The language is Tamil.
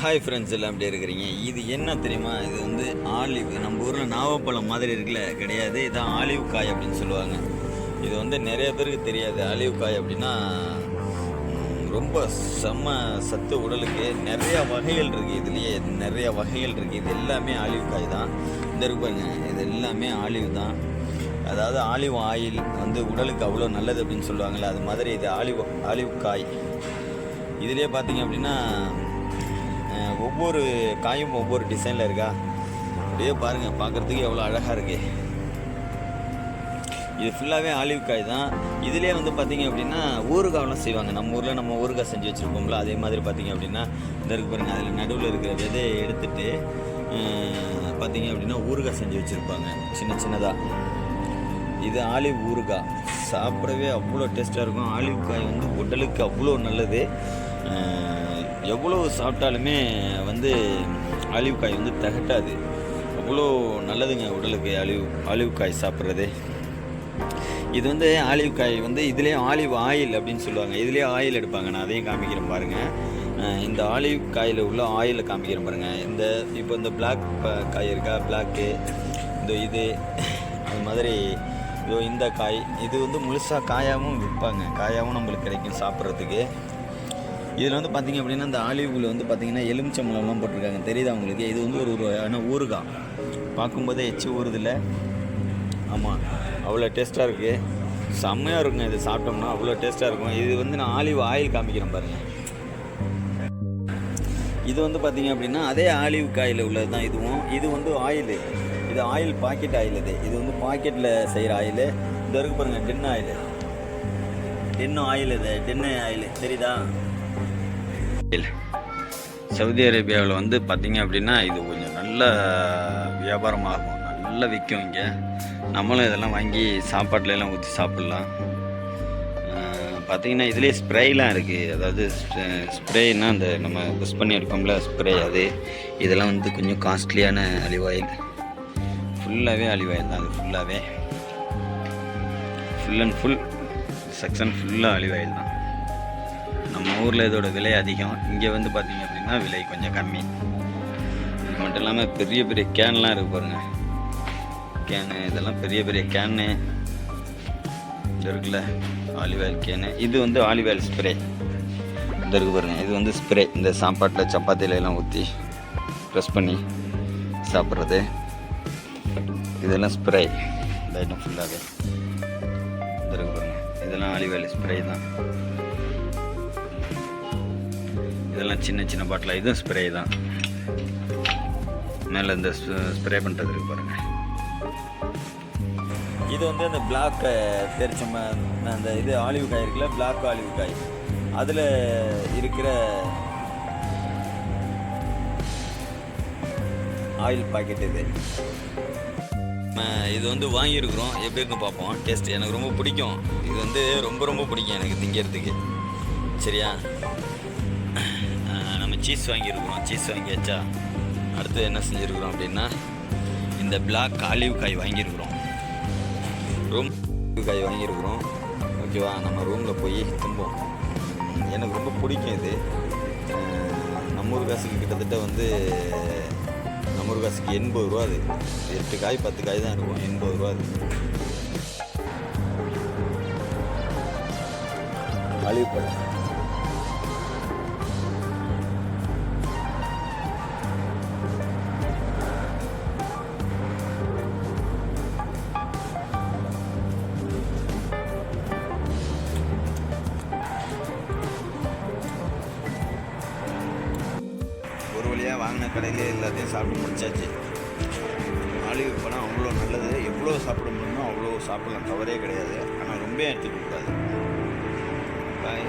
ஹாய் ஃப்ரெண்ட்ஸ் எல்லாம் எப்படி இருக்கிறீங்க? இது என்ன தெரியுமா? இது வந்து ஆலிவ். நம்ம ஊரில் நாவப்பழம் மாதிரி இருக்குல்ல? கிடையாது. இதான் ஆலிவ் காய் அப்படின்னு சொல்லுவாங்க. இது வந்து நிறைய பேருக்கு தெரியாது. ஆலிவ் காய் அப்படின்னா ரொம்ப செம்ம சத்து உடலுக்கு நிறைய வகைகள் இருக்குது இதுலேயே நிறைய வகைகள் இருக்குது இது எல்லாமே ஆலிவ் காய் தான். இந்த இருக்கு பாருங்க. இது எல்லாமே ஆலிவ் தான். அதாவது ஆலிவ் ஆயில் வந்து உடலுக்கு அவ்வளோ நல்லது அப்படின்னு சொல்லுவாங்கள்ல அது மாதிரி இது ஆலிவ் ஆலிவ் காய். இதுலேயே பார்த்தீங்க அப்படின்னா ஒவ்வொரு காயும் ஒவ்வொரு டிசைனில் இருக்கா? அப்படியே பாருங்கள் பார்க்குறதுக்கு எவ்வளோ அழகாக இருக்கு. இது ஃபுல்லாகவே ஆலிவ் காய் தான். இதுலேயே வந்து பார்த்தீங்க அப்படின்னா ஊறுகாய்லாம் செய்வாங்க. நம்ம ஊரில் நம்ம ஊறுகாய் செஞ்சு வச்சுருப்போம்ல அதே மாதிரி பார்த்தீங்க அப்படின்னா இந்த இருக்கு பாருங்கள் அதில் நடுவில் இருக்கிற விதையை எடுத்துகிட்டு பார்த்திங்க பார்த்தீங்க அப்படின்னா ஊறுகாய் செஞ்சு வச்சுருப்பாங்க சின்ன சின்னதாக இது ஆலிவ் ஊறுகாய். சாப்பிடவே அவ்வளோ டேஸ்ட்டாக இருக்கும். ஆலிவ் காய் வந்து உடலுக்கு அவ்வளோ நல்லது. எவ்வளோ சாப்பிட்டாலுமே வந்து ஆலிவ் காய் வந்து திகட்டாது. அவ்வளோ நல்லதுங்க உடலுக்கு ஆலிவ் ஆலிவ் காய் சாப்பிட்றது. இது வந்து ஆலிவ் காய் வந்து இதுலேயே ஆலிவ் ஆயில் அப்படின்னு சொல்லுவாங்க. இதுலேயே ஆயில் எடுப்பாங்க. நான் அதையும் காமிக்கிறேன் பாருங்கள் இந்த ஆலிவ் காயில் உள்ள ஆயிலை காமிக்கிறேன் பாருங்கள் இந்த இப்போ இந்த பிளாக் காய் இருக்கா? பிளாக்கு இந்த இது. அது மாதிரி இதோ இந்த காய். இது வந்து முழுசாக காயாகவும் விற்பாங்க. காயாகவும் நம்மளுக்கு கிடைக்கும் சாப்பிட்றதுக்கு. இதில் வந்து பார்த்தீங்க அப்படின்னா இந்த ஆலிவுல வந்து பார்த்தீங்கன்னா எலுமிச்சம்பழம்லாம் போட்டிருக்காங்க. தெரியுதா உங்களுக்கு? இது வந்து ஒரு ஆனால் ஊறுகா பார்க்கும்போதே எச்சு ஊறுதில்ல. ஆமாம் அவ்வளோ டேஸ்ட்டாக இருக்குது செம்மையாக இருக்குங்க இது சாப்பிட்டோம்னா அவ்வளோ டேஸ்ட்டாக இருக்கும். இது வந்து நான் ஆலிவ் ஆயில் காமிக்கிறேன் பாருங்கள் இது வந்து பார்த்தீங்க அப்படின்னா அதே ஆலிவ் காயில் உள்ளது தான் இதுவும். இது வந்து ஆயில். இது ஆயில் பாக்கெட் ஆயில் இது. இது வந்து பாக்கெட்டில் செய்கிற ஆயில். இந்த இருக்கு பாருங்கள் டென் ஆயில். டென்னு ஆயில் இது. Ten oil. தெரியுதா? சவுதி அரேபியாவில் வந்து பார்த்திங்க அப்படின்னா இது கொஞ்சம் நல்ல வியாபாரமாகும். நல்லா விற்கும் இங்கே. நம்மளும் இதெல்லாம் வாங்கி சாப்பாட்டிலலாம் எல்லாம் ஊற்றி சாப்பிட்லாம். பார்த்திங்கன்னா இதுலேயே ஸ்ப்ரேலாம் இருக்குது அதாவது ஸ்ப்ரேனா அந்த நம்ம புஷ் பண்ணி எடுப்போம்ல ஸ்ப்ரே அது. இதெல்லாம் வந்து கொஞ்சம் காஸ்ட்லியான அலிவ் ஃபுல்லாகவே அலிவ் தான் அது ஃபுல்லாகவே ஃபுல் அண்ட் ஃபுல் செக்ஷன் ஃபுல்லாக அலிவ் தான். நம்ம ஊரில் இதோட விலை அதிகம். இங்கே வந்து பார்த்தீங்க அப்படின்னா விலை கொஞ்சம் கம்மி. இது மட்டும் இல்லாமல் பெரிய பெரிய கேன்லாம் இருக்கு பாருங்கள் கேனு இதெல்லாம் பெரிய பெரிய கேனு இருக்குல்ல ஆலிவ் ஆயில் கேனு இது வந்து ஆலிவ் ஆயில் ஸ்ப்ரே இந்த இருக்கு பாருங்கள் இது வந்து ஸ்ப்ரே இந்த சாப்பாட்டில் சப்பாத்தியில எல்லாம் ஊற்றி ப்ரெஸ் பண்ணி சாப்பிட்றது. இதெல்லாம் ஸ்ப்ரே இந்த ஐட்டம் ஃபுல்லாகவே இந்த இருக்கு பாருங்கள் இதெல்லாம் ஆலிவ் ஆயில் ஸ்ப்ரே தான். இதெல்லாம் சின்ன சின்ன பாட்டில்? இதுவும் ஸ்ப்ரே தான். மேலே இந்த ஸ்ப்ரே பண்ணுறது இருக்கு பாருங்க. இது வந்து அந்த பிளாக் தெரிச்ச அந்த இது ஆலிவ் காய் இருக்குல்ல பிளாக் ஆலிவ் காய். அதில் இருக்கிற ஆயில் பாக்கெட் இது. இது வந்து வாங்கியிருக்கிறோம். எப்படி இருக்குன்னு பார்ப்போம். டேஸ்ட் எனக்கு ரொம்ப பிடிக்கும். இது வந்து ரொம்ப ரொம்ப பிடிக்கும் எனக்கு திங்கிறதுக்கு. சரியா? சீஸ் வாங்கியிருக்கிறோம் சீஸ் வாங்கி வச்சா அடுத்து என்ன செஞ்சுருக்குறோம் அப்படின்னா இந்த பிளாக் ஆலிவ் காய் வாங்கியிருக்கிறோம். ரூம் காய் வாங்கியிருக்கிறோம். ஓகேவா நம்ம ரூமில் போய் தும்போம் எனக்கு ரொம்ப பிடிக்கும் இது. நம்ம ஊர் காசுக்கு கிட்டத்தட்ட வந்து நம்ம ஊர் காசுக்கு எண்பது ரூபா அது. எட்டு காய் பத்து காய் தான் இருக்கும். எண்பது ரூபா அது. ஆலிவ் பழம். வாங்கின கடையிலே எல்லாத்தையும் சாப்பிட்டு முடிச்சாச்சு. ஆலிவ் பழம் அவ்வளோ நல்லது. எவ்வளோ சாப்பிட முடியுமோ அவ்வளோ சாப்பிடலாம். தவறே கிடையாது. ஆனால் ரொம்ப எடுத்துக்கூடாது பாய்